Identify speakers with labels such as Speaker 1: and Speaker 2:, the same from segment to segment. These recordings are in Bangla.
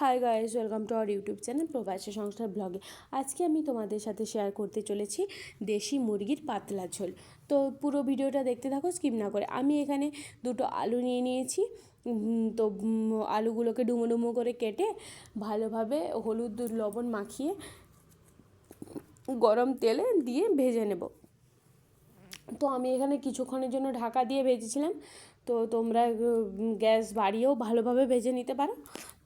Speaker 1: Hi guys welcome to our YouTube channel প্রবাসী সংস্থার ব্লগে আজকে আমি তোমাদের সাথে শেয়ার করতে চলেছি দেশি মুরগির পাতলা ঝোল। তো পুরো ভিডিওটা দেখতে থাকো স্কিপ না করে। আমি এখানে দুটো আলু নিয়ে নিয়েছি। তো আলুগুলোকে ডুমো ডুমো করে কেটে ভালোভাবে হলুদ, লবণ মাখিয়ে গরম তেলে দিয়ে ভেজে নেব। তো আমি এখানে কিছুক্ষণের জন্য ঢাকা দিয়ে ভেজেছিলাম। তো তোমরা গ্যাস বাড়িয়েও ভালোভাবে ভেজে নিতে পারো।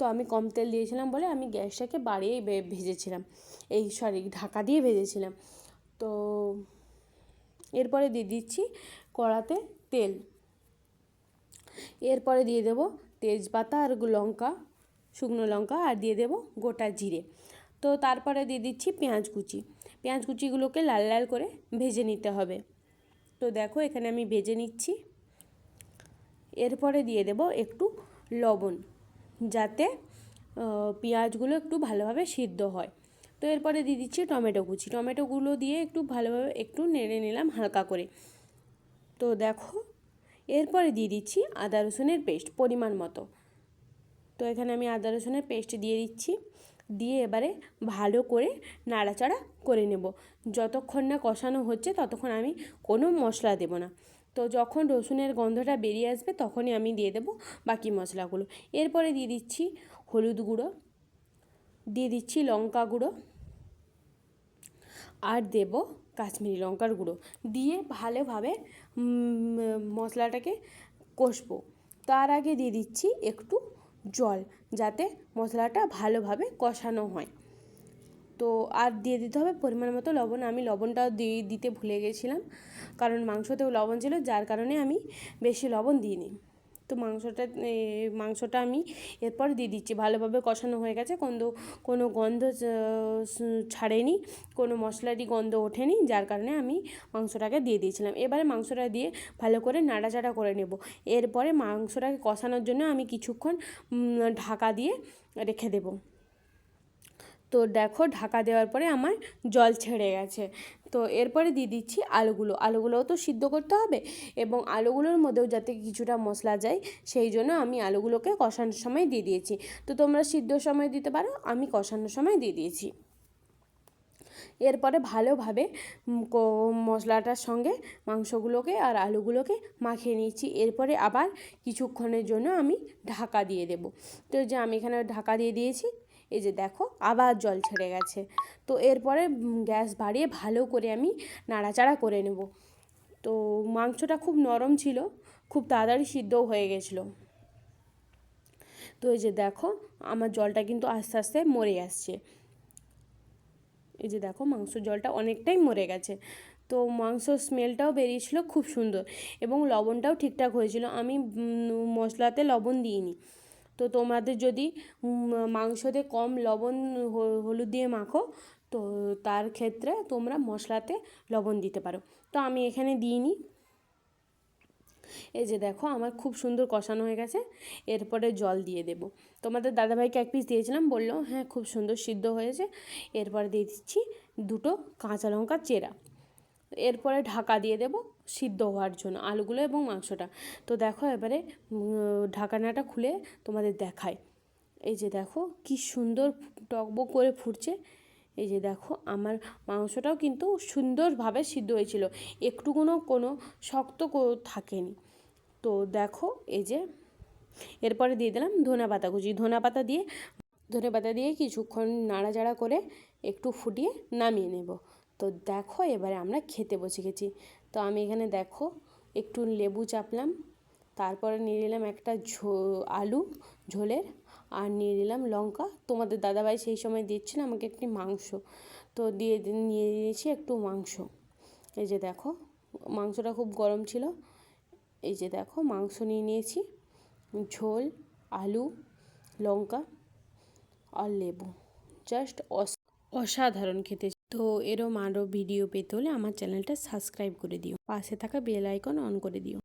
Speaker 1: তো আমি কম তেল দিয়েছিলাম বলে আমি গ্যাসটাকে বাড়িয়েই ভেজেছিলাম। এই সরি, ঢাকা দিয়ে ভেজেছিলাম। তো এরপরে দিয়ে দিচ্ছি কড়াতে তেল। এরপরে দিয়ে দেবো তেজপাতা আর লঙ্কা, শুকনো লঙ্কা আর দিয়ে দেবো গোটা জিরে। তো তারপরে দিয়ে দিচ্ছি পেঁয়াজ কুচি। পেঁয়াজ কুচিগুলোকে লাল লাল করে ভেজে নিতে হবে। তো দেখো এখানে আমি ভেজে নিচ্ছি। এরপরে দিয়ে দেব একটু লবণ। যাতে পেঁয়াজগুলো একটু ভালোভাবে সিদ্ধ হয়। তো এরপরে দিয়ে দিচ্ছি টমেটো কুচি। টমেটোগুলো দিয়ে একটু ভালোভাবে একটু নেড়ে নিলাম হালকা করে। তো দেখো, এরপরে দিয়ে দিচ্ছি আদা রসুনের পেস্ট পরিমাণ মতো। তো এখানে আমি আদা রসুনের পেস্ট দিয়ে দিচ্ছি। দিয়ে এবারে ভালো করে নাড়াচাড়া করে নেব। যতক্ষণ না কষানো হচ্ছে, ততক্ষণ আমি কোনো মশলা দেব না। তো যখন রসুনের গন্ধটা বেরিয়ে আসবে তখনই আমি দিয়ে দেব বাকি মশলাগুলো। এরপরে দিয়ে দিচ্ছি হলুদ গুঁড়ো, দিয়ে দিচ্ছি লঙ্কা গুঁড়ো আর দেব কাশ্মীরি লঙ্কার গুঁড়ো। দিয়ে ভালোভাবে মশলাটাকে কষবো। তার আগে দিয়ে দিচ্ছি একটু জল যাতে মশলাটা ভালোভাবে কষানো হয়। তো আর দিয়ে দিতে হবে পরিমাণ মতো লবণ। আমি লবণটাও দিয়ে দিতে ভুলে গেছিলাম, কারণ মাংসতেও লবণ ছিল, যার কারণে আমি বেশি লবণ দিইনি। তো মাংসটা মাংসটা আমি এরপর দিয়ে দিচ্ছি। ভালোভাবে কষানো হয়ে গেছে, কোনো কোনো গন্ধ ছাড়েনি, কোনো মশলারই গন্ধ ওঠেনি, যার কারণে আমি মাংসটাকে দিয়ে দিয়েছিলাম। এবারে মাংসটা দিয়ে ভালো করে নাড়াচাড়া করে নেব। এরপরে মাংসটাকে কষানোর জন্য আমি কিছুক্ষণ ঢাকা দিয়ে রেখে দেবো। তো দেখো ঢাকা দেওয়ার পরে আমার জল ছেড়ে গেছে। তো এরপরে দিয়ে দিচ্ছি আলুগুলো। আলুগুলোও তো সিদ্ধ করতে হবে এবং আলুগুলোর মধ্যেও যাতে কিছুটা মশলা যায়, সেই জন্য আমি আলুগুলোকে কষানোর সময় দিয়ে দিয়েছি। তো তোমরা সিদ্ধর সময় দিতে পারো, আমি কষানোর সময় দিয়ে দিয়েছি। এরপরে ভালোভাবে মশলাটার সঙ্গে মাংসগুলোকে আর আলুগুলোকে মাখিয়ে নিচ্ছি এরপরে আবার কিছুক্ষণের জন্য আমি ঢাকা দিয়ে দেব। তো যে আমি এখানে ঢাকা দিয়ে দিয়েছি এই যে দেখো, আবার জল ছেড়ে গেছে। তো এরপরে গ্যাস বাড়িয়ে ভালো করে আমি নাড়াচাড়া করে নেব। তো মাংসটা খুব নরম ছিল, খুব তাড়াতাড়ি সিদ্ধও হয়ে গেছিল। তো এই যে দেখো, আমার জলটা কিন্তু আস্তে আস্তে মরে আসছে। এই যে দেখো, মাংস জলটা অনেকটাই মরে গেছে। তো মাংস স্মেলটাও বেরিয়েছিল, খুব সুন্দর। এবং লবণটাও ঠিকঠাক হয়েছিল। আমি মশলাতে লবণ দিইনি। তো তোমাদের যদি মাংসতে কম লবণ হলুদ দিয়ে মাখো, তো তার ক্ষেত্রে তোমরা মশলাতে লবণ দিতে পারো। তো আমি এখানে দিইনি এই যে দেখো, আমার খুব সুন্দর কষানো হয়ে গেছে। এরপরে জল দিয়ে দেবো। তোমাদের দাদাভাইকে এক পিস দিয়েছিলাম, বলল হ্যাঁ খুব সুন্দর সিদ্ধ হয়েছে। এরপরে দিয়ে দিচ্ছি দুটো কাঁচা লঙ্কা চেরা। এরপরে ঢাকা দিয়ে দেবো সিদ্ধ হওয়ার জন্য আলুগুলো এবং মাংসটা। তো দেখো এবারে ঢাকানাটা খুলে তোমাদের দেখায় এই যে দেখো, কি সুন্দর টকবক করে ফুটছে। এই যে দেখো, আমার মাংসটাও কিন্তু সুন্দরভাবে সিদ্ধ হয়েছিল। একটুকুনো কোনো শক্ত কো- থাকেনি। তো দেখো, এই যে, এরপরে দিয়ে দিলাম ধনে পাতা কুচি। ধনে পাতা দিয়ে, ধনে পাতা দিয়ে কিছুক্ষণ নাড়াচাড়া করে একটু ফুটিয়ে নামিয়ে নেব। তো দেখো এবারে আমরা খেতে বসে গেছি। তো আমি এখানে দেখো একটু লেবু চাপলাম, তারপরে নিয়ে নিলাম একটা ঝো, আলু ঝোলের, আর নিয়ে নিলাম লঙ্কা। তোমাদের দাদাভাই সেই সময় দিচ্ছিল আমাকে একটি মাংস, তো দিয়ে নিয়ে নিয়েছি একটু মাংস। এই যে দেখো, মাংসটা খুব গরম ছিল। এই যে দেখো, মাংস নিয়ে নিয়েছি, ঝোল, আলু, লঙ্কা আর লেবু। জাস্ট অসাধারণ খেতে। তো এরম আরও ভিডিও পেতে হলে আমার চ্যানেলটা সাবস্ক্রাইব করে দিও। পাশে থাকা বেল আইকন অন করে দিও।